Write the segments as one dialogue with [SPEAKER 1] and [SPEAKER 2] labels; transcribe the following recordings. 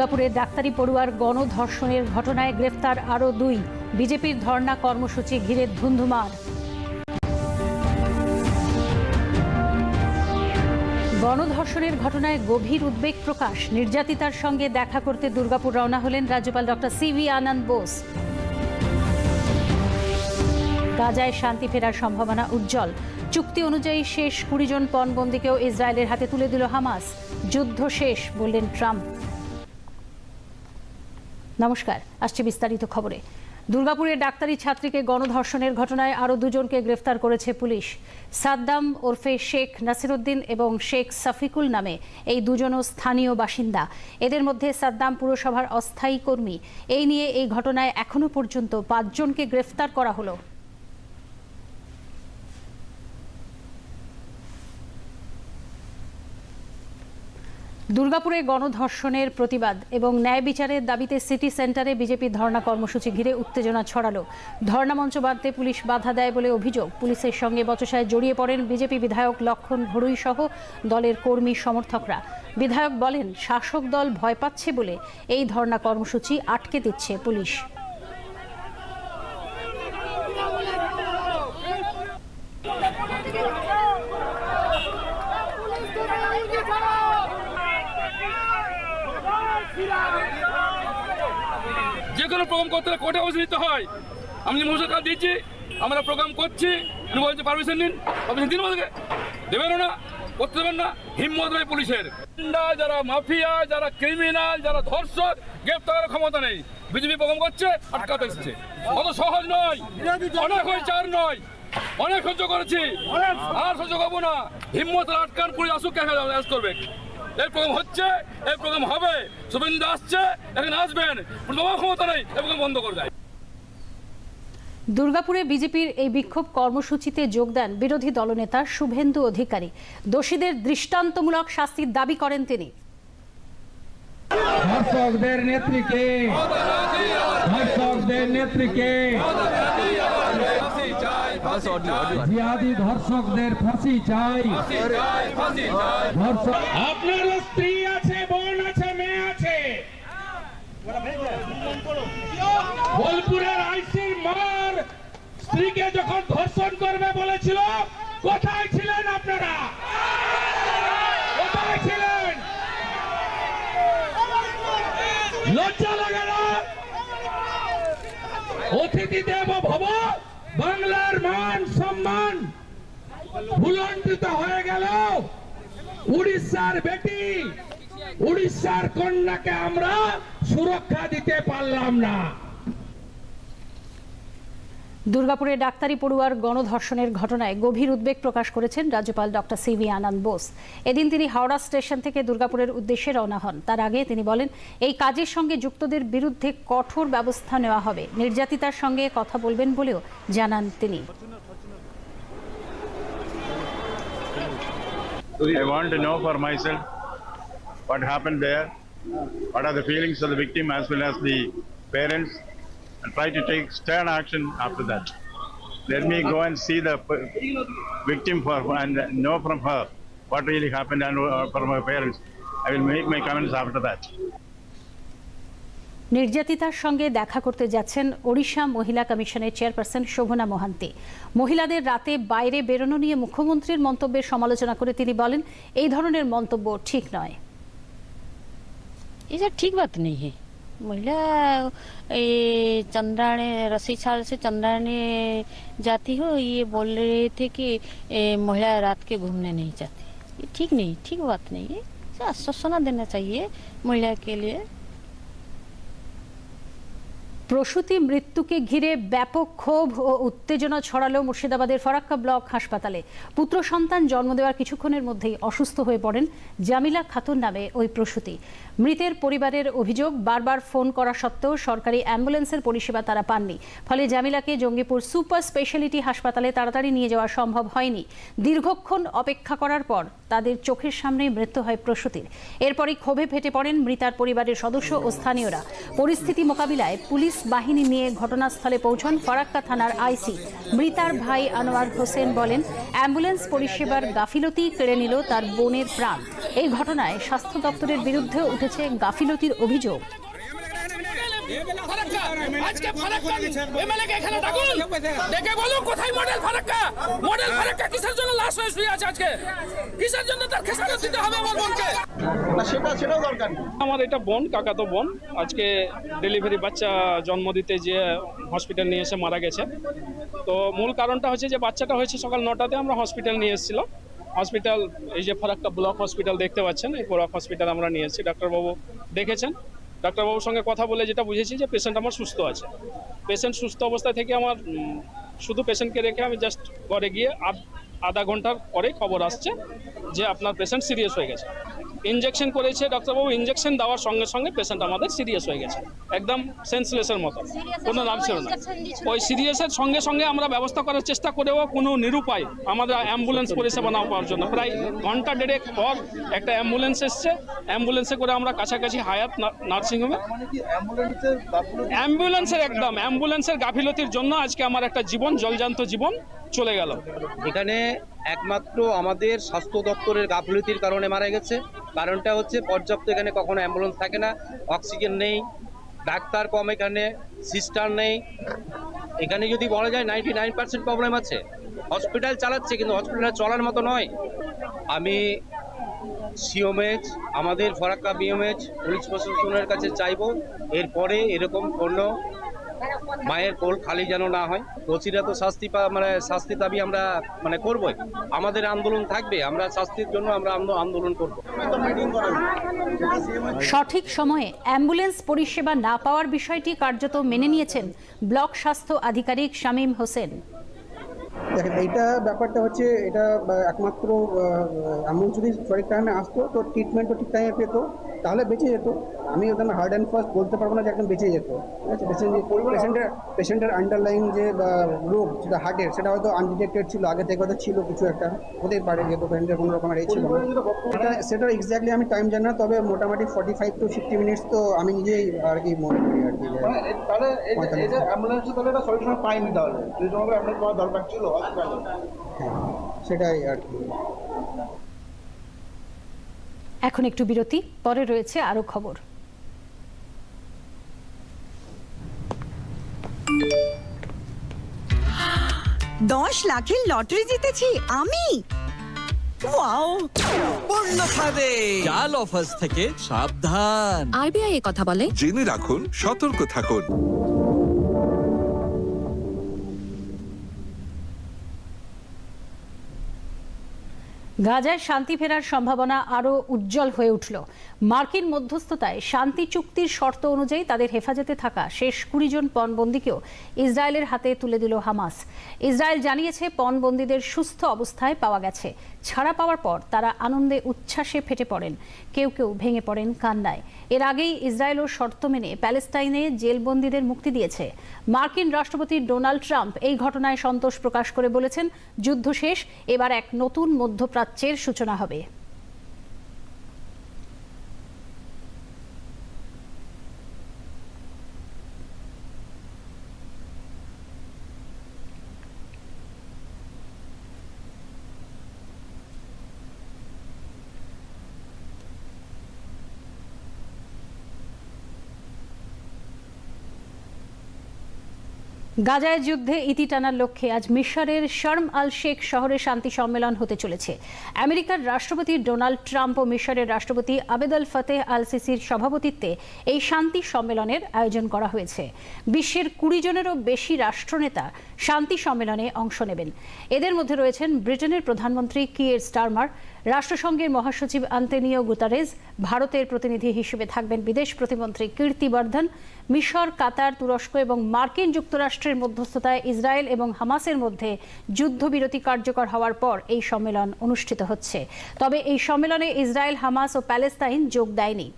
[SPEAKER 1] দুর্গাপুরে ডাক্তারি পড়ুয়ার গণধর্ষণের ঘটনায় গ্রেফতার আরও দুই। বিজেপির ধর্ণা কর্মসূচি ঘিরে ধুন্ধুমার। গণধর্ষণের ঘটনায় গভীর উদ্বেগ প্রকাশ। নির্যাতিতার সঙ্গে দেখা করতে দুর্গাপুর রওনা হলেন রাজ্যপাল doctor C V Ananda Bose. গাজায় শান্তি ফেরার সম্ভাবনা উজ্জ্বল। চুক্তি অনুযায়ী শেষ কুড়ি জন পণবন্দিকেও ইসরায়েলের হাতে তুলে দিল হামাস। যুদ্ধ শেষ, বললেন ট্রাম্প। নমস্কার, আসছে বিস্তারিত খবরে। দুর্গাপুরের ডাক্তারি ছাত্রীকে গণধর্ষণের ঘটনায় আরও দুজনকে গ্রেফতার করেছে পুলিশ। সাদ্দাম ওরফে শেখ নাসিরুদ্দিন এবং শেখ সাফিকুল নামে এই দুজনও স্থানীয় বাসিন্দা। এদের মধ্যে সাদ্দাম পুরসভার অস্থায়ী কর্মী। এই নিয়ে এই ঘটনায় এখনও পর্যন্ত পাঁচজনকে গ্রেফতার করা হলো। দুর্গাপুরে গণধর্ষণের প্রতিবাদ এবং ন্যায় বিচারের দাবিতে সিটি সেন্টারে বিজেপি ধর্ণা কর্মসূচি ঘিরে উত্তেজনা ছড়ালো। ধর্ণা মঞ্চ বাঁধতে পুলিশ বাধা দেয় বলে অভিযোগ। পুলিশের সঙ্গে বচসায় জড়িয়ে পড়েন বিজেপি বিধায়ক লক্ষণ ভরুই সহ দলের কর্মী সমর্থকরা। বিধায়ক বলেন, শাসক দল ভয় পাচ্ছে বলে এই ধর্ণা কর্মসূচি আটকে দিচ্ছে পুলিশ।
[SPEAKER 2] প্রোগ্রাম করতে কোর্টে অবশ্যই নিতে হয়। আমি মৌসুম কাজ দিচ্ছি আমরা প্রোগ্রাম করছি বলছে পারমিশন নিন পারমিশন দিন আমাদেরকে। দেবেনও না, করতে দেবেন না, হিম্মত নেই পুলিশের। যারা মাফিয়া, যারা ক্রিমিনাল যারা ধর্ষক গ্রেপ্তার করার ক্ষমতা নেই। বিজেপি প্রোগ্রাম করছে, আটকাতে এসছে। অত সহজ নয়, অনেক হয়েছে চার নয়, অনেক সহ্য করেছি। আর সহ্য করব না। হিম্মত আটকান পুলিশ আসুক কে অ্যারেস্ট করবে। এই প্রোগ্রাম হচ্ছে এই প্রোগ্রাম হবে। শুভেন্দু আসছে এখানে আসবেন। তোমার ক্ষমতা নেই এই প্রোগ্রাম বন্ধ করে দেয়।
[SPEAKER 1] দুর্গাপুরে বিজেপির এই বিক্ষোভ কর্মসূচিতে যোগ দেন বিরোধী দলনেতা শুভেন্দু অধিকারী। দোষীদের দৃষ্টান্তমূলক শাস্তির দাবি করেন তিনি।
[SPEAKER 3] ধর্ষকদের নেত্রীকে ধর্ষকদের নেত্রীকে জিহাদি ধর্ষকদের ফাঁসি চাই। ধর্ষক
[SPEAKER 4] আপনার স্ত্রী আছে বোন আছে মেয়ে আছে। বোলপুরের আইসির মার স্ত্রীকে যখন ধর্ষণ করবে বলেছিল কোথায় ছিলেন আপনারা? কোথায় ছিলেন? লজ্জা লাগে না? অতিথি দেব ভব মান সম্মান ভুলণ্ঠিত হয়ে গেল। উড়িষ্যার বেটি উড়িষ্যার কন্যাকে আমরা সুরক্ষা দিতে পারলাম না।
[SPEAKER 1] দুর্গাপুরে ডাক্তারি পড়ুয়ার গণধর্ষণের ঘটনায় গভীর উদ্বেগ প্রকাশ করেছেন রাজ্যপাল doctor C V Ananda Bose. এদিন তিনি হাওড়া স্টেশন থেকে দুর্গাপুরের উদ্দেশ্যে রওনা হন। তার আগে তিনি বলেন এই কাজের সঙ্গে যুক্তদের বিরুদ্ধে কঠোর ব্যবস্থা নেওয়া হবে। নির্যাতিতার সঙ্গে কথা বলবেন বলেও জানান তিনি।
[SPEAKER 5] What happened there, what are the feelings of the victim as well as the parents, and try to take stern action after that. Let me go and see the victim for, and know from her what really happened and uh, from her parents. I will make my comments after that.
[SPEAKER 1] নির্যাতিতার সঙ্গে দেখা করতে যাচ্ছেন ওড়িশা মহিলা কমিশনের chairperson শোভনা মোহান্তি মহিলাদের রাতে বাইরে বেরোনো নিয়ে মুখ্যমন্ত্রীর মন্তব্যের সমালোচনা করে তিনি বলেন এই ধরনের মন্তব্য ঠিক নয়
[SPEAKER 6] এটা ঠিক বাত নেই महिला ये चंद्राणी रसी छाल से चंद्राणी जाती हो, ये बोल रहे थे कि महिला रात के घूमने नहीं जाती। ये ठीक नहीं, ठीक बात नहीं है। आश्वासना देना चाहिए महिला के लिए।
[SPEAKER 1] প্রসূতি মৃত্যুকে ঘিরে ব্যাপক ক্ষোভ ও উত্তেজনা ছড়ালো মুর্শিদাবাদের ফরাক্কা ব্লক হাসপাতালে। পুত্র সন্তান জন্ম দেওয়ার কিছুক্ষণের মধ্যেই অসুস্থ হয়ে পড়েন জামিলা খাতুন নামে ওই প্রসূতি। মৃতের পরিবারের অভিযোগ, বারবার ফোন করা সত্ত্বেও সরকারি অ্যাম্বুলেন্সের পরিষেবা তারা পাননি। ফলে জামিলাকে জঙ্গিপুর সুপার স্পেশালিটি হাসপাতালে তাড়াতাড়ি নিয়ে যাওয়া সম্ভব হয়নি। দীর্ঘক্ষণ অপেক্ষা করার পর তাদের চোখের সামনেই মৃত্যু হয় প্রসূতির। এরপরই ক্ষোভে ফেটে পড়েন মৃতার পরিবারের সদস্য ও স্থানীয়রা। পরিস্থিতি মোকাবিলায় পুলিশ বাহিনী নিয়ে ঘটনাস্থলে পৌঁছন ফরাক্কা থানার আইসি। মৃতার ভাই আনোয়ার হোসেন বলেন, অ্যাম্বুলেন্স পরিষেবার গাফিলতি কেড়ে নিল তার বোনের প্রাণ। এই ঘটনায় স্বাস্থ্য দপ্তরের বিরুদ্ধে উঠেছে গাফিলতির অভিযোগ।
[SPEAKER 7] ফারাক্কা! আজকে ফারাক্কা! এমএলএ এখানে ডাকুন! দেখে বলুন কোথায় মডেল ফারাক্কা? মডেল ফারাক্কা কিসের জন্য লাশ হয়ে শুয়ে আছে আজকে? কিসের জন্য তার খেসারত দিতে হবে আমার বোনকে?
[SPEAKER 8] আমার এটা বোন কাকাতো বোন। আজকে ডেলিভারি বাচ্চা জন্ম দিতে যে হসপিটাল নিয়ে এসে মারা গেছে। তো মূল কারণটা হচ্ছে যে বাচ্চাটা হয়েছে সকাল নটাতে আমরা হসপিটাল নিয়ে এসেছিলাম। হসপিটাল এই যে ফারাক্কা ব্লক হসপিটাল দেখতে পাচ্ছেন এই ব্লক হসপিটাল আমরা নিয়ে এসেছি ডাক্তারবাবু দেখেছেন। ডাক্তারবাবুর সঙ্গে কথা বলে যেটা বুঝেছি যে পেশেন্ট আমার সুস্থ আছে। পেশেন্ট সুস্থ অবস্থায় থেকে আমার শুধু পেশেন্টকে রেখে আমি জাস্ট ঘরে গিয়ে আধ- আধা ঘণ্টার পরেই খবর আসছে যে আপনার পেশেন্ট সিরিয়াস হয়ে গেছে। ইঞ্জেকশন করেছে ডাক্তারবাবু ইঞ্জেকশন দেওয়ার সঙ্গে সঙ্গে পেশেন্ট আমাদের সিরিয়াস হয়ে গেছে। একদম সেন্সলেসের মতো। কোনো নাম ছিল না। ওই সিরিয়াসের সঙ্গে সঙ্গে আমরা ব্যবস্থা করার চেষ্টা করেও কোনো নিরুপায় আমাদের অ্যাম্বুলেন্স পরিষেবা না পাওয়ার জন্য। প্রায় ঘণ্টা দেড়েক পর একটা অ্যাম্বুলেন্স এসছে। অ্যাম্বুলেন্সে করে আমরা কাছাকাছি হায়াত নার্সিংহোমে। অ্যাম্বুলেন্সের একদম অ্যাম্বুলেন্সের গাফিলতির জন্য আজকে আমার একটা জীবন জলজান্ত জীবন। চলে গেল।
[SPEAKER 9] এখানে একমাত্র আমাদের স্বাস্থ্য দপ্তরের গাফলতির কারণে মারা গেছে। কারণটা হচ্ছে পর্যাপ্ত এখানে কখনো অ্যাম্বুলেন্স থাকে না অক্সিজেন নেই, ডাক্তার কম এখানে সিস্টার নেই। এখানে যদি বলা যায় নাইনটি নাইন পার্সেন্ট প্রবলেম আছে। হসপিটাল চালাচ্ছে কিন্তু হসপিটাল চলার মতো নয়। আমি সিওমএচ আমাদের ফরাক্কা বিএমএচ পুলিশ প্রশাসনের কাছে চাইব, এরপরে এরকম কোনো মায়ের কোল খালি যেন না হয়। দোষীরা তো শাস্তি পা মানে শাস্তি দাবি আমরা মানে করবই। আমাদের আন্দোলন থাকবে আমরা শাস্তির জন্য আমরা আন্দোলন করব।
[SPEAKER 1] সঠিক সময়ে অ্যাম্বুলেন্স পরিষেবা না পাওয়ার বিষয়টি কার্যত মেনে নিয়েছেন ব্লক স্বাস্থ্য আধিকারিক শামীম হোসেন।
[SPEAKER 10] দেখেন এইটা ব্যাপারটা হচ্ছে এটা একমাত্র অ্যাম্বুলেন্স যদি সঠিক টাইমে আসতো তো ট্রিটমেন্টও ঠিক টাইমে পেতো। তাহলে বেঁচে যেত। আমি ওখানে হার্ড অ্যান্ড ফার্স্ট বলতে পারব না যে একদম বেঁচে যেত। ঠিক আছে? পেশেন্ট পেশেন্টের পেশেন্টের আন্ডারলাইন যে বা, রোগ যেটা হার্টের সেটা হয়তো আনডিটেক্টেড ছিল আগে থেকে হয়তো ছিল কিছু একটা। হতেই পারে যেহেতু পেশেন্টের কোনো রকমের এই ছিল না। সেটা সেটা এক্স্যাক্টলি আমি টাইম জানি না তবে মোটামুটি forty five to fifty minutes তো আমি নিজেই আর কি মনে করি আর কি যে
[SPEAKER 11] তাহলে এই যে- এই যে
[SPEAKER 10] পঁয়তাল্লিশ।
[SPEAKER 11] অ্যাম্বুলেন্স তাহলে এটা সলিউশন পাইনি তাহলে। যে তোমাকে অ্যাম্বুলেন্স পাওয়ার দরকার ছিল হসপিটালে
[SPEAKER 10] হ্যাঁ সেটাই আর কি।
[SPEAKER 1] এখন একটু বিরতি পরে রয়েছে আরও খবর।
[SPEAKER 12] দশ লাখের লটারি জিতেছি আমি? ওয়াও!
[SPEAKER 13] পূর্ণ খাবে জাল অফার্স থেকে সাবধান।
[SPEAKER 12] আরবিআই এ কথা বলে।
[SPEAKER 14] জেনে রাখুন সতর্ক থাকুন।
[SPEAKER 1] গাজায় শান্তি ফেরার সম্ভাবনা আরও উজ্জ্বল হয়ে উঠল। মার্কিন মধ্যস্থতায় শান্তি চুক্তির শর্ত অনুযায়ী তাদের হেফাজতে থাকা শেষ কুড়ি জন পণবন্দিকেও ইসরায়েলের হাতে তুলে দিল হামাস। ইসরায়েল জানিয়েছে, পণবন্দীদের সুস্থ অবস্থায় পাওয়া গেছে। ছাড়া পাওয়ার পর তারা আনন্দে উচ্ছ্বাসে ফেটে পড়েন। কেউ কেউ ভেঙে পড়েন কান্নায়। এর আগেই ইসরায়েলও শর্ত মেনে প্যালেস্টাইনে জেলবন্দীদের মুক্তি দিয়েছে। মার্কিন রাষ্ট্রপতি ডোনাল্ড ট্রাম্প এই ঘটনায় সন্তোষ প্রকাশ করে বলেছেন, যুদ্ধ শেষ, এবার এক নতুন মধ্যপ্রাচ্যের সূচনা হবে। গাজায় যুদ্ধে ইতি টানার লক্ষ্যে আজ মিশরের শর্ম আল শেখ শহরে শান্তি সম্মেলন হতে চলেছে। আমেরিকার রাষ্ট্রপতি ডোনাল্ড ট্রাম্প ও মিশরের রাষ্ট্রপতি আবেদ আল ফতেহ আল সিসির সভাপতিত্বে এই শান্তি সম্মেলনের আয়োজন করা হয়েছে। বিশ্বের কুড়ি জনেরও বেশি রাষ্ট্রনেতা শান্তি সম্মেলনে অংশ নেবেন। এদের মধ্যে রয়েছেন ব্রিটেনের প্রধানমন্ত্রী কিয়ের স্টারমার রাষ্ট্রসংঘের মহাসচিব আন্তনিও গুতারেজ ভারতের প্রতিনিধি হিসেবে থাকবেন বিদেশ প্রতিমন্ত্রী কীর্তি বর্ধন মিশর, কাতার, তুরস্ক এবং মার্কিন যুক্তরাষ্ট্রের মধ্যস্থতায় ইসরায়েল এবং হামাসের মধ্যে যুদ্ধবিরতি কার্যকর হওয়ার পর এই সম্মেলন অনুষ্ঠিত হচ্ছে। তবে এই সম্মেলনে ইসরায়েল, হামাস ও প্যালেস্তাইন যোগ দেয়নি।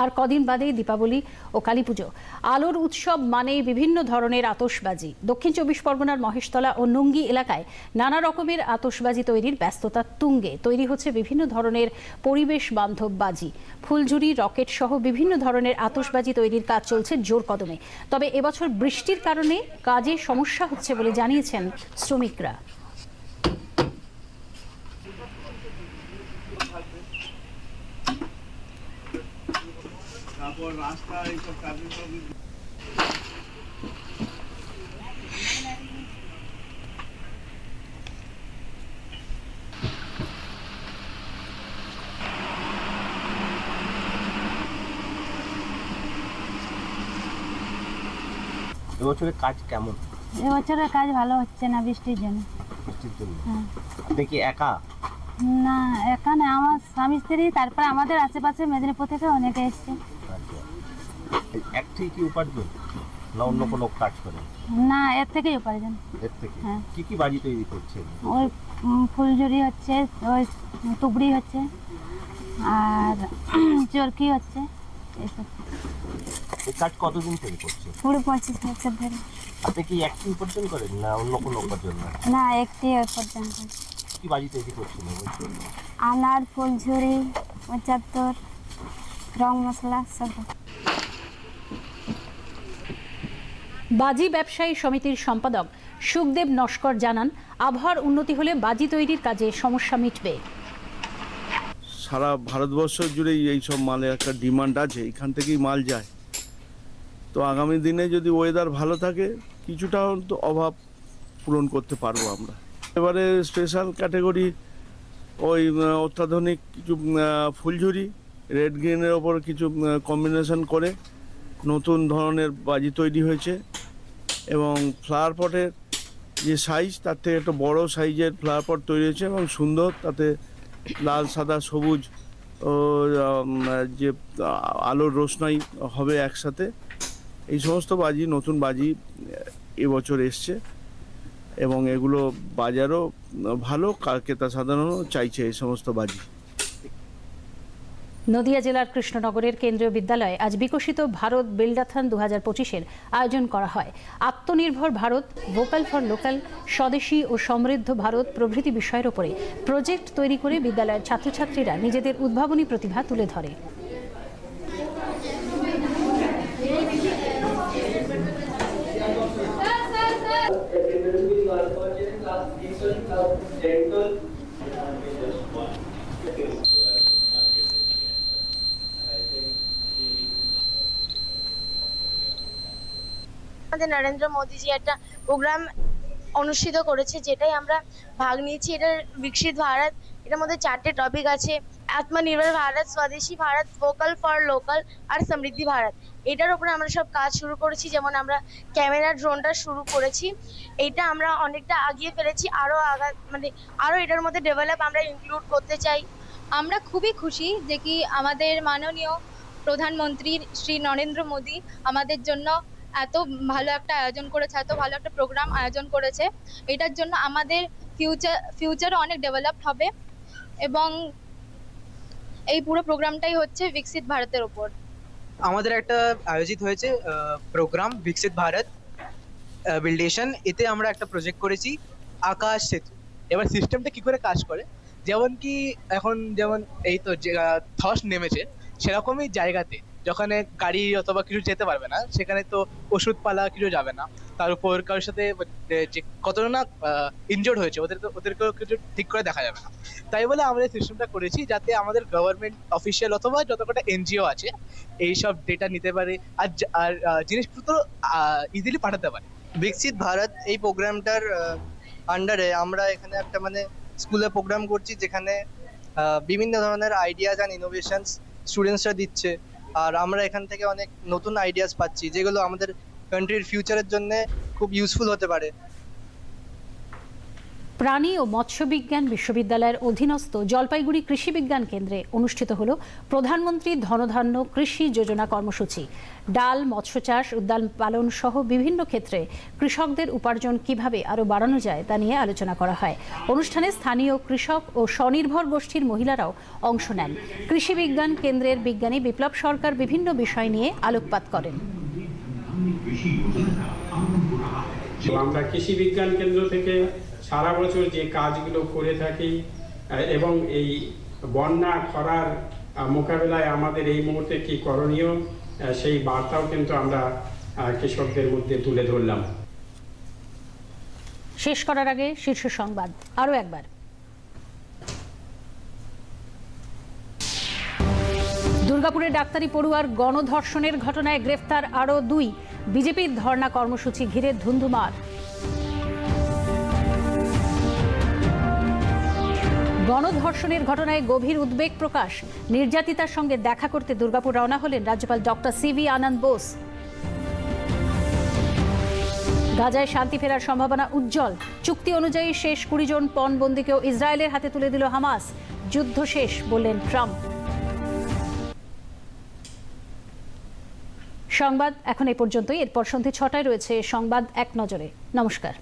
[SPEAKER 1] আর কদিন বাদেই দীপাবলি ও কালীপুজো। আলোর উৎসব মানেই বিভিন্ন ধরনের আতশবাজি। দক্ষিণ চব্বিশ পরগনার মহেশতলা ও নুঙ্গি এলাকায় নানা রকমের আতশবাজি তৈরির ব্যস্ততা তুঙ্গে। তৈরি হচ্ছে বিভিন্ন ধরনের পরিবেশ বান্ধব বাজি ফুলঝুরি, রকেট সহ বিভিন্ন ধরনের আতশবাজি তৈরির কাজ চলছে জোর কদমে। তবে এবছর বৃষ্টির কারণে কাজে সমস্যা হচ্ছে বলে জানিয়েছেন শ্রমিকরা।
[SPEAKER 9] এবছরের কাজ কেমন?
[SPEAKER 6] এবছরের কাজ ভালো হচ্ছে না বৃষ্টির জন্য।
[SPEAKER 9] বৃষ্টির জন্য?
[SPEAKER 6] হ্যাঁ।
[SPEAKER 9] আপনি কি একা?
[SPEAKER 6] না এখানে আমার স্বামী স্ত্রী তারপরে আমাদের আশেপাশে মেদিনীপুর থেকে অনেকে এসছে।
[SPEAKER 9] কি উপার্জন না অন্য কোনো কাজ করেন
[SPEAKER 6] না এর থেকেই উপার্জন।
[SPEAKER 9] এর থেকে
[SPEAKER 6] হ্যাঁ।
[SPEAKER 9] কি কি বাজি তৈরি করছেন?
[SPEAKER 6] ওই ফুলঝুরি হচ্ছে ওই টুকরি হচ্ছে আর চরকি হচ্ছে এসব।
[SPEAKER 9] এই কাজ কতদিন থেকে করছেন?
[SPEAKER 6] কুড়ি পঁচিশ বছর ধরে।
[SPEAKER 9] আপনি কি একটি উপার্জন করেন না অন্য কোনো উপার্জন না?
[SPEAKER 6] না একটি পর্যন্ত
[SPEAKER 9] কি বাজি তৈরি করছেন
[SPEAKER 6] আনার ফুলঝুরি পঁচাত্তর রং মশলা সব।
[SPEAKER 1] বাজি ব্যবসায়ী সমিতির সম্পাদক সুখদেব নস্কর জানান, আবহাওয়ার উন্নতি হলে বাজি তৈরির কাজে সমস্যা মিটবে।
[SPEAKER 11] সারা ভারতবর্ষ জুড়েই এই সব মালের একটা ডিমান্ড আছে, এখান থেকেই মাল যায়। তো আগামী দিনে যদি ওয়েদার ভালো থাকে, কিছুটা তো অভাব পূরণ করতে পারব আমরা। এবারে স্পেশাল ক্যাটাগরি ওই অত্যাধুনিক কিছু ফুলঝুরি রেড গ্রিনের ওপর কিছু কম্বিনেশন করে নতুন ধরনের বাজি তৈরি হয়েছে। এবং ফ্লাওয়ার পটের যে সাইজ তার থেকে একটা বড় সাইজের ফ্লাওয়ার পট তৈরি হয়েছে এবং সুন্দর, তাতে লাল, সাদা, সবুজ ও যে, আলোর রোশনাই হবে একসাথে। এই সমস্ত বাজি, নতুন বাজি এবছর এসছে এবং এগুলো বাজারও ভালো ক্রেতা সাধারণও চাইছে এই সমস্ত বাজি।
[SPEAKER 1] নদিয়া জেলার কৃষ্ণনগরের কেন্দ্রীয় বিদ্যালয়ে আজ বিকশিত ভারত বিল্ডাথন দু হাজার পঁচিশের আয়োজন করা হয়। Atmanirbhar Bharat, vocal for local, Swadeshi ও সমৃদ্ধ ভারত প্রভৃতি বিষয়ের ওপরে প্রজেক্ট তৈরি করে বিদ্যালয়ের ছাত্রছাত্রীরা নিজেদের উদ্ভাবনী প্রতিভা তুলে ধরে।
[SPEAKER 6] আমাদের নরেন্দ্র মোদীজি একটা প্রোগ্রাম অনুষ্ঠিত করেছে, যেটাই আমরা ভাগ নিয়েছি। এটা বিকশিত ভারত, এটার মধ্যে চারটে টপিক আছে। Atmanirbhar Bharat, Swadeshi Bharat vocal for local আর সমৃদ্ধি ভারত। এটার উপরে আমরা সব কাজ শুরু করেছি, যেমন আমরা ক্যামেরা ড্রোনটা শুরু করেছি। এইটা আমরা অনেকটা আগিয়ে ফেলেছি আরও আগা মানে আরও এটার মধ্যে ডেভেলপ আমরা ইনক্লুড করতে চাই।
[SPEAKER 15] আমরা খুবই খুশি যে কি আমাদের মাননীয় প্রধানমন্ত্রী শ্রী নরেন্দ্র মোদী আমাদের জন্য এত ভালো একটা আয়োজন করেছে, এত ভালো একটা প্রোগ্রাম আয়োজন করেছে। এটার জন্য আমাদের ফিউচার ফিউচারও অনেক ডেভেলপড হবে এবং এই পুরো প্রোগ্রামটাই হচ্ছে বিকশিত ভারতের ওপর
[SPEAKER 10] আমাদের একটা আয়োজিত হয়েছে প্রোগ্রাম বিকশিত ভারত বিল্ডেশন এতে আমরা একটা প্রজেক্ট করেছি, আকাশ সেতু। এবার সিস্টেমটা কি করে কাজ করে? যেমন কি এখন যেমন এই তো ধস নেমেছে, সেরকমই জায়গাতে যখন গাড়ি অথবা কিছু যেতে পারবে না, সেখানে তো ওষুধপালা কিছু যাবে না। তার উপর কারোর সাথে যে কতটা না ইনজোর্ড হয়েছে, ওদের ওদেরকে ওদেরকেও কিছু ঠিক করে দেখা যাবে না। তাই বলে আমরা সিস্টেমটা করেছি যাতে আমাদের গভর্নমেন্ট অফিসিয়াল অথবা যত কটা এনজিও আছে এইসব ডেটা নিতে পারে, আর আর জিনিসপত্র ইজিলি পাঠাতে পারে। বিকশিত ভারত এই প্রোগ্রামটার আন্ডারে আমরা এখানে একটা মানে স্কুলে প্রোগ্রাম করছি যেখানে বিভিন্ন ধরনের আইডিয়াস অ্যান্ড ইনোভেশনস স্টুডেন্টসরা দিচ্ছে। আর আমরা এখান থেকে অনেক নতুন আইডিয়াস পাচ্ছি, যেগুলো আমাদের কান্ট্রির ফিউচারের জন্য খুব ইউজফুল হতে পারে।
[SPEAKER 1] প্রাণী ও মৎস্য বিজ্ঞান বিশ্ববিদ্যালয়ের অধীনস্থ জলপাইগুড়ি কৃষি বিজ্ঞান কেন্দ্রে অনুষ্ঠিত হল প্রধানমন্ত্রী ধনধান্য কৃষি যোজনা কর্মসূচি। ডাল, মৎস্য চাষ, উদ্যান পালন সহ বিভিন্ন ক্ষেত্রে কৃষকদের উপার্জন কীভাবে আরও বাড়ানো যায় তা নিয়ে আলোচনা করা হয়। অনুষ্ঠানে স্থানীয় কৃষক ও স্বনির্ভর গোষ্ঠীর মহিলারাও অংশ নেন। কৃষি বিজ্ঞান কেন্দ্রের বিজ্ঞানী বিপ্লব সরকার বিভিন্ন বিষয় নিয়ে আলোকপাত করেন।
[SPEAKER 7] আমরা কৃষি বিজ্ঞান কেন্দ্র থেকে সারা বছর যে কাজগুলো করে থাকি এবং এই বন্যা, খরার মোকাবিলায় আমাদের এই মুহূর্তে কি করণীয় সেই বার্তাও কিন্তু আমরা কৃষকদের মধ্যে তুলে ধরলাম।
[SPEAKER 1] শেষ করার আগে শীর্ষ সংবাদ আরও একবার। দুর্গাপুরের ডাক্তারি পড়ুয়ার গণধর্ষণের ঘটনায় গ্রেফতার আরও দুই। বিজেপির ধর্ণা কর্মসূচি ঘিরে ধুন্ধুমার। গণধর্ষণের ঘটনায় গভীর উদ্বেগ প্রকাশ। নির্যাতিতার সঙ্গে দেখা করতে দুর্গাপুর রওনা হলেন রাজ্যপাল ডক্টর সিভি আনন্দ বোস। গাজায় শান্তি ফেরার সম্ভাবনা উজ্জ্বল। চুক্তি অনুযায়ী শেষ কুড়ি জন পণবন্দিকেও ইসরায়েলের হাতে তুলে দিল হামাস। যুদ্ধ শেষ, বললেন ট্রাম্প। সংবাদ এখন এই পর্যন্তই। এরপর সন্ধে ছটায় রয়েছে সংবাদ এক নজরে। নমস্কার।